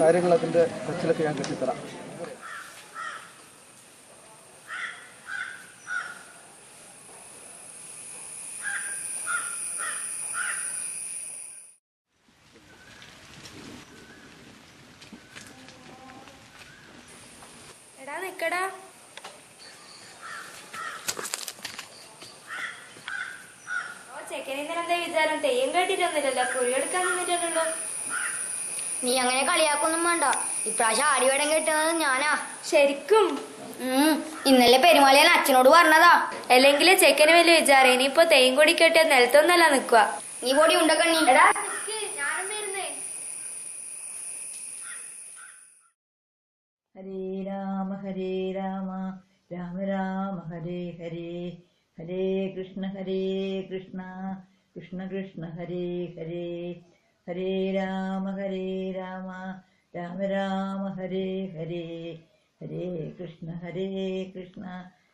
കാര്യങ്ങൾ അതിന്റെ ടച്ചിലൊക്കെ ഞാൻ കെട്ടിത്തരാം എടാ നിക്കടാ ഓ ചെക്കനെ എന്താ വിചാരം തെയ്യം കേട്ടിട്ടൊന്നുമില്ലല്ലോ കുറിയെടുക്കാൻ നിന്നിട്ടുണ്ടല്ലോ നീ അങ്ങനെ കളിയാക്കൊന്നും വേണ്ട ഇപ്രാവശ്യം ആടിവേടം കെട്ടുന്നത് ഞാനാ ശരിക്കും ഉം ഇന്നലെ പെരുമാളിയാൻ അച്ഛനോട് പറഞ്ഞതാ അല്ലെങ്കിൽ ചെക്കന് വലിയ വിചാരം. ഇനിയിപ്പോ തെയ്യം കൂടി കെട്ടിയ നിലത്തൊന്നല്ല നിക്കുക നീ പൊടി ഉണ്ടക്കണ്ണി എടാ. ഹരേ രാമ ഹരേ രാമ. രാമ രാമ ഹരേ ഹരേ. ഹരേ കൃഷ്ണ ഹരേ കൃഷ്ണ. കൃഷ്ണ കൃഷ്ണ ഹരേ ഹരേ. ഹരേ രാമ ഹരേ രാമ. രാമ രാമ ഹരേ ഹരേ. ഹരേ കൃഷ്ണ ഹരേ കൃഷ്ണ.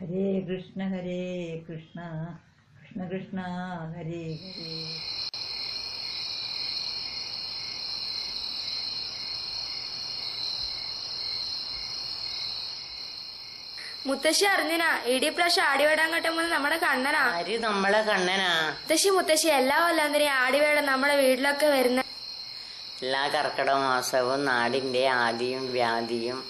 ഹരേ കൃഷ്ണ ഹരേ കൃഷ്ണ. കൃഷ്ണ കൃഷ്ണ ഹരേ ഹരേ. മുത്തശ്ശി അറിഞ്ഞിനാ? ഇടി പ്രാവശ്യം ആടിവേടാൻ കെട്ടുമ്പോൾ നമ്മുടെ കണ്ണനാ. ആര് നമ്മളെ കണ്ണനാ? മുത്തശ്ശി മുത്തശ്ശി എല്ലാ കൊല്ലാന്തിരി ആടിവേട നമ്മുടെ വീട്ടിലൊക്കെ വരുന്ന? എല്ലാ കർക്കിടക മാസവും നാടിന്റെ ആദിയും വ്യാധിയും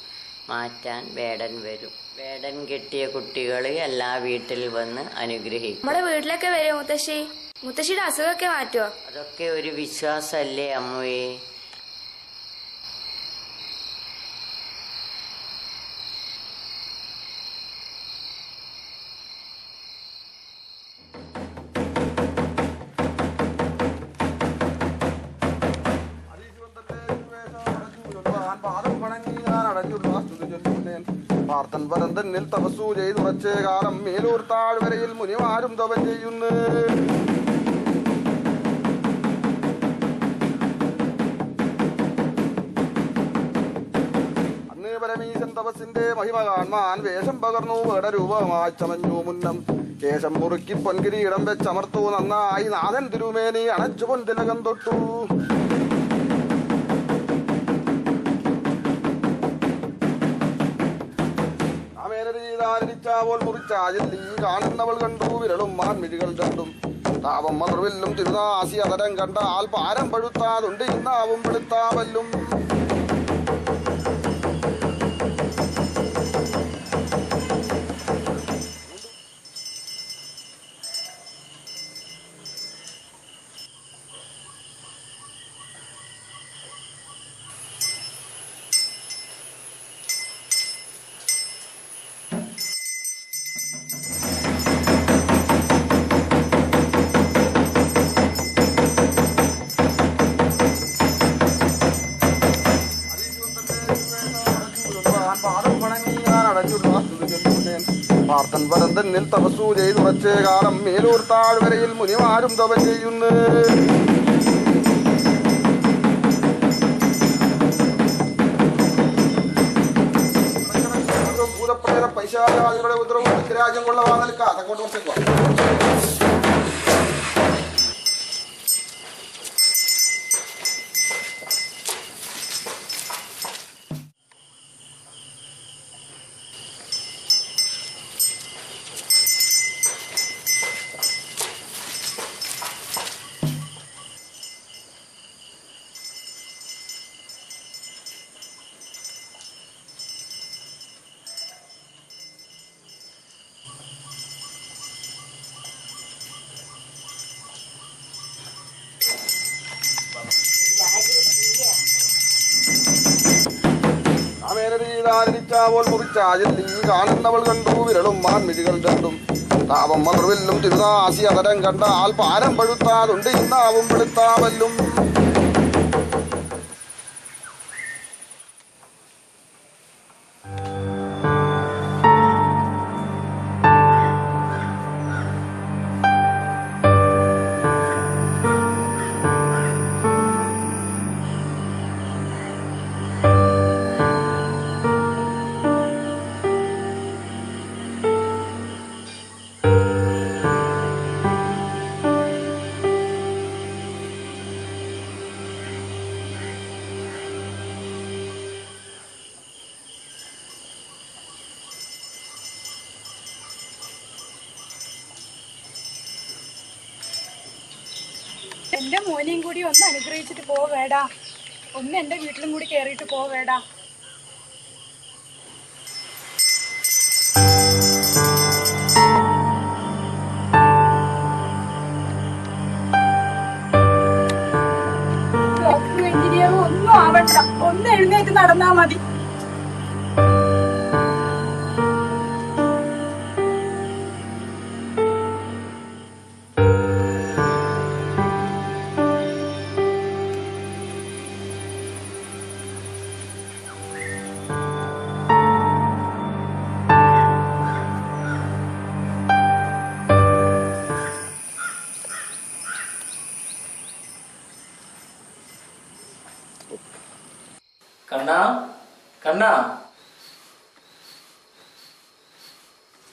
മാറ്റാൻ വേടൻ വരും. വേടൻ കെട്ടിയ കുട്ടികൾ എല്ലാ വീട്ടിൽ വന്ന് അനുഗ്രഹിക്കും. നമ്മുടെ വീട്ടിലൊക്കെ വരും മുത്തശ്ശി? മുത്തശ്ശിയുടെ അസുഖമൊക്കെ മാറ്റുമോ അതൊക്കെ ഒരു വിശ്വാസമല്ലേ അമ്മുയെ പാർത്തൻ വരം തന്നിൽ തപസ്സു ചെയ്തുറച്ചേ കാലം. മേലൂർ താഴ്വരയിൽ മുനിമാരും തവൻ ചെയ്യുന്നു. പരമീശൻ തപസ്സിന്റെ മഹിമ കാൺമാൻ വേഷം പകർന്നു വേടരൂപമായി ചമഞ്ഞു മുന്നം. കേശം മുറുക്കി പൊൻകിരീടം വെച്ചമർത്തു. നന്നായി നാഥൻ തിരുമേനി അണച്ചു പൊൻതിലകം തൊട്ടു. അമേരിച്ചാവോൾ മുറിച്ചാതിൽ നീ കാണുന്നവൾ കണ്ടു വിരളും മാൻമിഴികൾ രണ്ടും താപം മലർവില്ലും തിരുനാസി അതരം കണ്ടാൽ പാരം പഴുത്താതുണ്ട് ഇന്നാവും വെളുത്താവല്ലും. പാർത്തൻ വരം തന്നിൽ തപസ്സു ചെയ്തുറച്ചേ കാലം മേലൂർ താഴ്വരയിൽ മുനിമാരും തപ ചെയ്യുന്നു. ഭൂതപ്രേത പൈശാചാദികളുടെ ഉത്തരവ് രാജ്യം കൊള്ളവാ നിൽക്കാം അതങ്ങോട്ട് കുറച്ചേക്കുവാ നാവോൽ മുറിച്ചായല്ലീ കാണുന്നവൾ കണ്ടു. വിരളും മാൻമിഴികൾ രണ്ടും. താപം മറുവില്ലും തിരുനാസി അതരം കണ്ടാൽ പാരം പഴുത്താതുണ്ട്. ഇന്നാവും വെളുത്താവല്ലും. എന്റെ മോനെയും കൂടി ഒന്ന് അനുഗ്രഹിച്ചിട്ട് പോവേടാ ഒന്ന് എന്റെ വീട്ടിലും കൂടി കയറിയിട്ട് പോവേടാ ഒന്നും ആവണ്ട. ഒന്ന് എഴുന്നേറ്റ് നടന്നാ മതി. കണ്ണാ.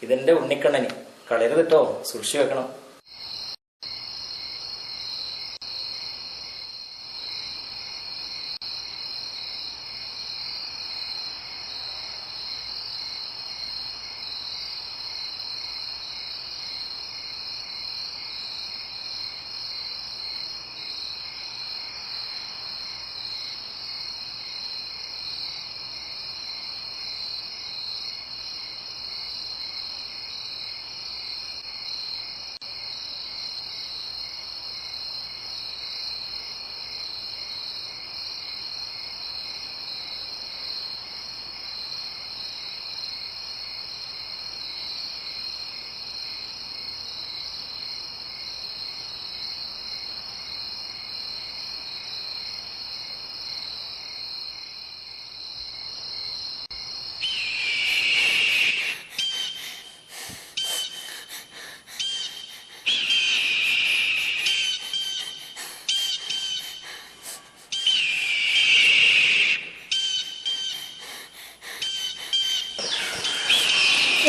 ഇതെന്റെ ഉണ്ണിക്കണ്ണന്. കളയരുത് കേട്ടോ സൂക്ഷിച്ചു വെക്കണം.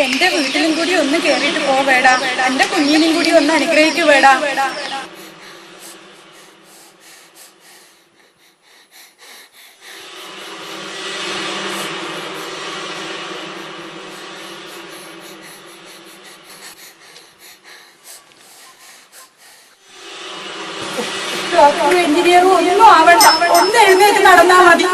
എന്റെ വീട്ടിലും കൂടി ഒന്ന് കേറിയിട്ട് പോവേടാ എന്റെ കുഞ്ഞിനും കൂടി ഒന്ന് അനുഗ്രഹിക്കുവേടാ ഡോക്ടറും എഞ്ചിനീയറും ഒന്നും ആവണ്ട. ഒന്ന് എഴുന്നേറ്റ് നടന്നാ മതി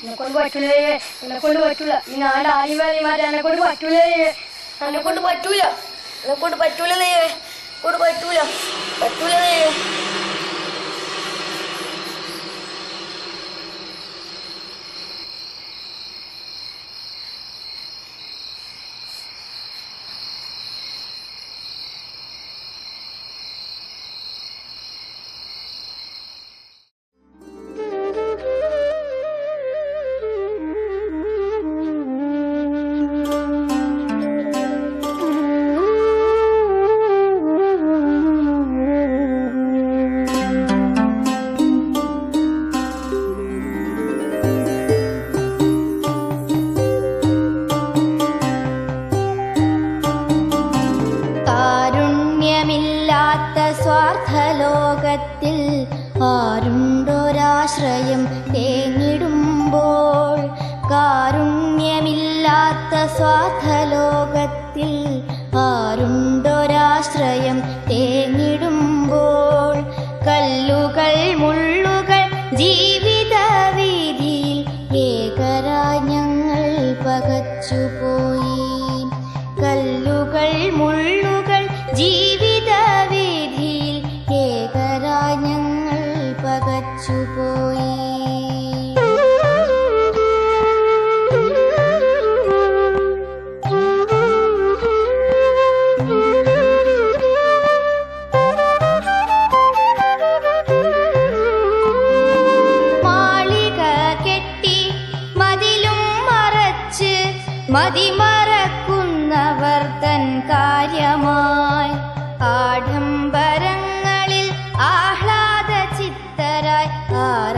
എന്നെ കൊണ്ട് പറ്റൂലേ? എന്നെ കൊണ്ട് പറ്റൂല. വേറെ മാറ്റാൻ എന്നെ കൊണ്ട് പറ്റൂലേ? എന്നെ കൊണ്ട് പറ്റൂല. എന്നെ കൊണ്ട് പറ്റൂല ദൈവേ കൊണ്ട് പറ്റൂല. പറ്റൂല തേങ്ങിടുമ്പോൾ കല്ലുകൾ മുള്ളുകൾ ജീ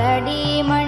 பாலடி மண்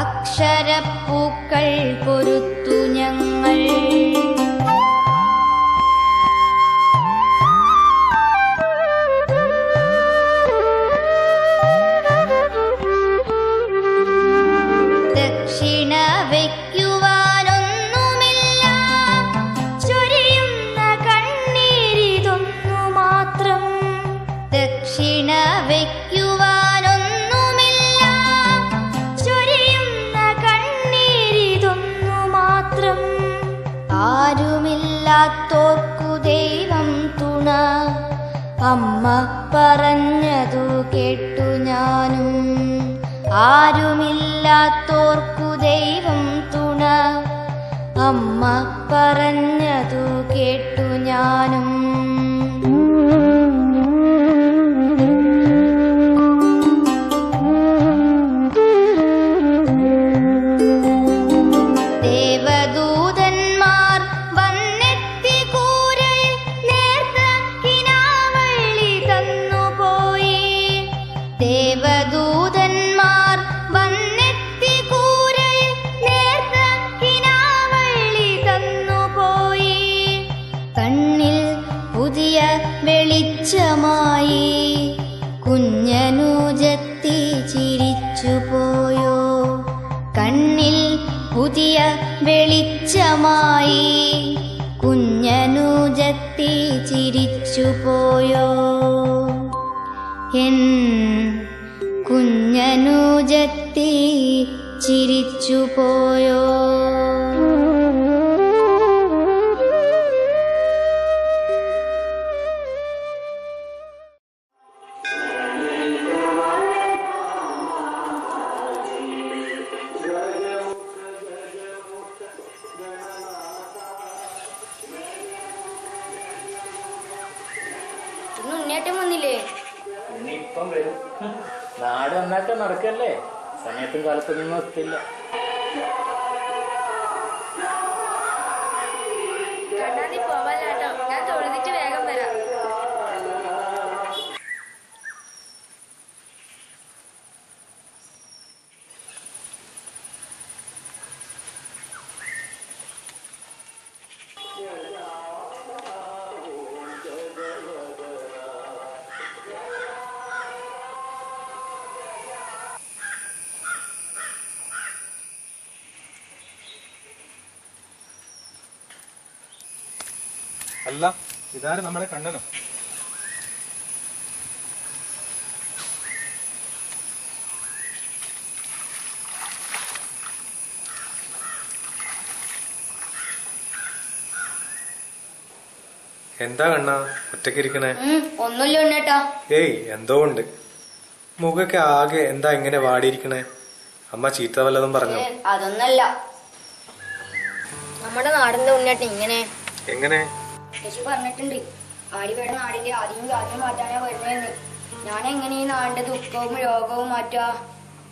അക്ഷരപ്പൂക്കൾ പൊരുത്തു ഞങ്ങൾ. പറഞ്ഞതു കേട്ടു ഞാനും. ആരുമില്ലാത്തോർക്കു ദൈവം തുണ. അമ്മ പറഞ്ഞതു കേട്ടു ഞാനും. പോയോ? എൻ കുഞ്ഞനുജത്തി ചിരിച്ചു പോയോ? tenemos tela. അല്ല ഇതാര് നമ്മളെ കണ്ണനോ? എന്താ കണ്ണ? ഒറ്റക്കിരിക്കണേ ഒന്നുമില്ല ഉണ്ണേട്ടാ ഏയ് എന്തോ ഉണ്ട്. മുഖൊക്കെ ആകെ എന്താ ഇങ്ങനെ വാടിയിരിക്കണേ? അമ്മ ചീത്ത വല്ലതും പറഞ്ഞു? അതൊന്നല്ല. നമ്മുടെ നാടിന്റെ ഉണ്ണേട്ട ഇങ്ങനെ. എങ്ങനെ? ചേച്ചി പറഞ്ഞിട്ടുണ്ട്. ആടി വേട നാടിന്റെ ആദ്യം ആദ്യം മാറ്റാനാ വരുന്നതെന്ന്. ഞാൻ എങ്ങനെ ഈ നാടിന്റെ ദുഃഖവും രോഗവും മാറ്റാ?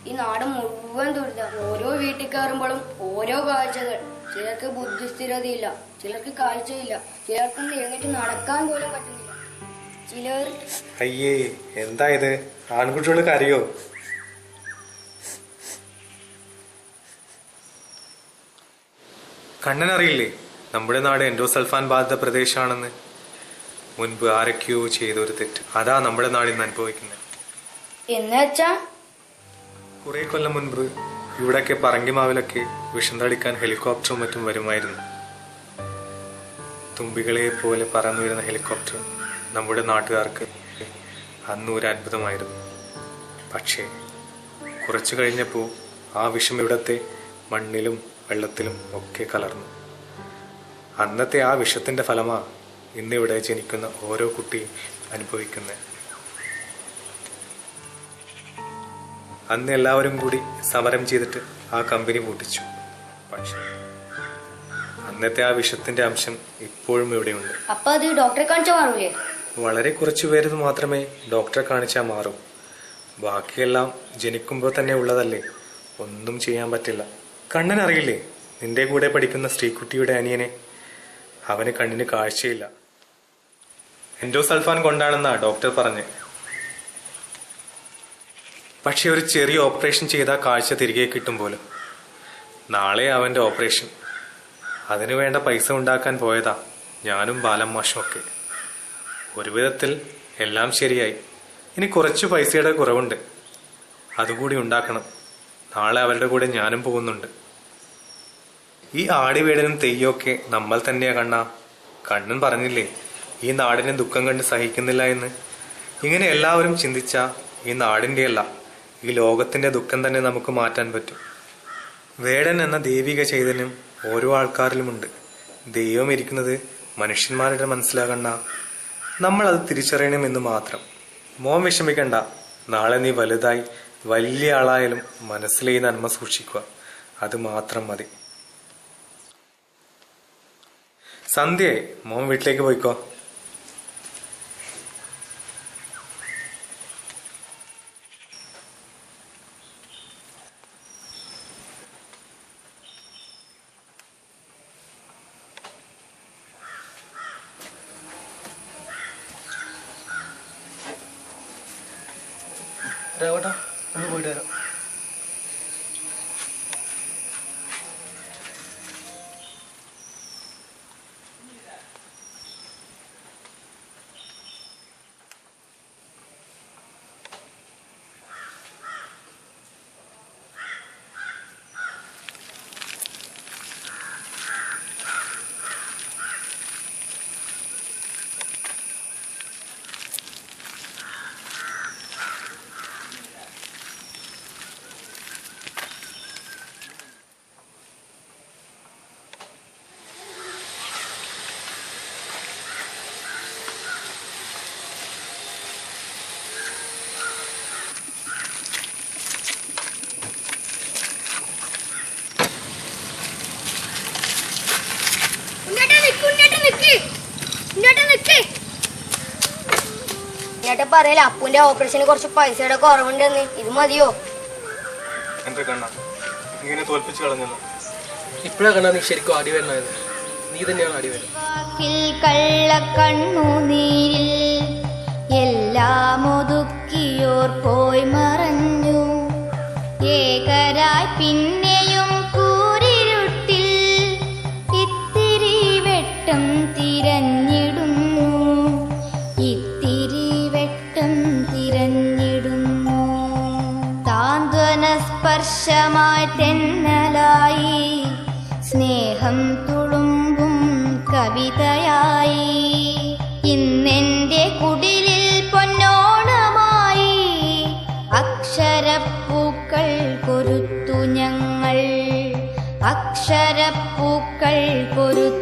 ഈ നാട് മുഴുവൻ ദുരിതം. ഓരോ വീട്ടിൽ കയറുമ്പോഴും ഓരോ കാഴ്ചകൾ. ചിലർക്ക് ബുദ്ധിസ്ഥിരതയില്ല ചിലർക്ക് കാഴ്ചയില്ല ചിലർക്കും എഴുന്നേറ്റ് നടക്കാൻ പോലും പറ്റുന്നില്ല. ചിലർ അയ്യേ എന്താ ഇത്? ആൺകുട്ടികൾ കരയോ? കണ്ണൻ അറിയില്ലേ നമ്മുടെ നാട് എൻഡോസൾഫാൻ ബാധിത പ്രദേശമാണെന്ന്. മുൻപ് ആരൊക്കെയോ ചെയ്ത ഒരു തെറ്റ്. അതാ നമ്മുടെ നാടിൽ നിന്ന് അനുഭവിക്കുന്നത്. എന്ന് വെച്ചാ? കുറെ കൊല്ലം മുൻപ് ഇവിടൊക്കെ പറങ്കിമാവിലൊക്കെ വിഷം തളിക്കാൻ ഹെലികോപ്റ്ററും മറ്റും വരുമായിരുന്നു. തുമ്പികളെ പോലെ പറന്നു വരുന്ന ഹെലികോപ്റ്റർ നമ്മുടെ നാട്ടുകാർക്ക് അന്ന് ഒരു അത്ഭുതമായിരുന്നു. പക്ഷേ കുറച്ചു കഴിഞ്ഞപ്പോൾ ആ വിഷം ഇവിടത്തെ മണ്ണിലും വെള്ളത്തിലും ഒക്കെ കലർന്നു. അന്നത്തെ ആ വിഷത്തിന്റെ ഫലമാ ഇന്നിവിടെ ജനിക്കുന്ന ഓരോ കുട്ടിയും അനുഭവിക്കുന്നത് അന്ന് എല്ലാവരും കൂടി സമരം ചെയ്തിട്ട് ആ കമ്പനി പൂട്ടിച്ചു. പക്ഷേ അന്നത്തെ ആ വിഷത്തിന്റെ അംശം ഇപ്പോഴും ഇവിടെയുണ്ട്. അപ്പൊ അത് ഡോക്ടറെ മാറൂലേ? വളരെ കുറച്ചു പേര് മാത്രമേ ഡോക്ടറെ കാണിച്ചാൽ മാറൂ. ബാക്കിയെല്ലാം ജനിക്കുമ്പോൾ തന്നെ ഉള്ളതല്ലേ? ഒന്നും ചെയ്യാൻ പറ്റില്ല. കണ്ണൻ അറിയില്ലേ നിന്റെ കൂടെ പഠിക്കുന്ന സ്ത്രീക്കുട്ടിയുടെ അനിയനെ അവന് കണ്ണിന് കാഴ്ചയില്ല. എൻഡോസൾഫാൻ കൊണ്ടാണെന്നാ ഡോക്ടർ പറഞ്ഞ്. പക്ഷെ ഒരു ചെറിയ ഓപ്പറേഷൻ ചെയ്താൽ കാഴ്ച തിരികെ കിട്ടും പോലും. നാളെ അവന്റെ ഓപ്പറേഷൻ. അതിനു വേണ്ട പൈസ ഉണ്ടാക്കാൻ പോയതാ ഞാനും ബാലം മാഷും ഒക്കെ. ഒരു വിധത്തിൽ എല്ലാം ശരിയായി. ഇനി കുറച്ച് പൈസയുടെ കുറവുണ്ട്. അതുകൂടി ഉണ്ടാക്കണം. നാളെ അവരുടെ കൂടെ ഞാനും പോകുന്നുണ്ട്. ഈ ആടിവേടനും തെയ്യൊക്കെ നമ്മൾ തന്നെയാ കണ്ണ. കണ്ണൻ പറഞ്ഞില്ലേ ഈ നാടിനെ ദുഃഖം കണ്ട് സഹിക്കുന്നില്ല എന്ന്. ഇങ്ങനെ എല്ലാവരും ചിന്തിച്ച ഈ നാടിന്റെ അല്ല ഈ ലോകത്തിന്റെ ദുഃഖം തന്നെ നമുക്ക് മാറ്റാൻ പറ്റും. വേടൻ എന്ന ദൈവിക ചൈതന്യം ഓരോ ആൾക്കാരിലുമുണ്ട്. ദൈവം ഇരിക്കുന്നത് മനുഷ്യന്മാരുടെ മനസ്സിലാകണ്ട നമ്മൾ അത് തിരിച്ചറിയണമെന്ന് മാത്രം. മോൻ വിഷമിക്കണ്ട നാളെ നീ വലുതായി വലിയ ആളായാലും മനസ്സിലെ നന്മ സൂക്ഷിക്കുക. അത് മാത്രം മതി. സന്ധ്യയായി. മോൻ വീട്ടിലേക്ക് പോയിക്കോ രേവട്ടാ ഒന്ന് പോയിട്ട് വരാം എന്നിട്ട് പറയല അപ്പുന്റെ ഓപ്പറേഷന് കുറച്ച് പൈസയുടെ കുറവുണ്ടെന്ന്. ഇത് മതിയോ? എന്റെ കണ്ണ ഇങ്ങനെ തോൽപ്പിച്ചു കളഞ്ഞല്ലോ ഇപ്പോഴാ കണ്ടാ നീ ശരിക്കും വരുന്നത്? നീ തന്നെയാണ് വരുന്നത്. എല്ലാം ഒതുക്കിയോർ പോയി മറഞ്ഞു. ഏകരായി പിന്നെയും അക്ഷരപ്പൂക്കൾ കൊരുത്തു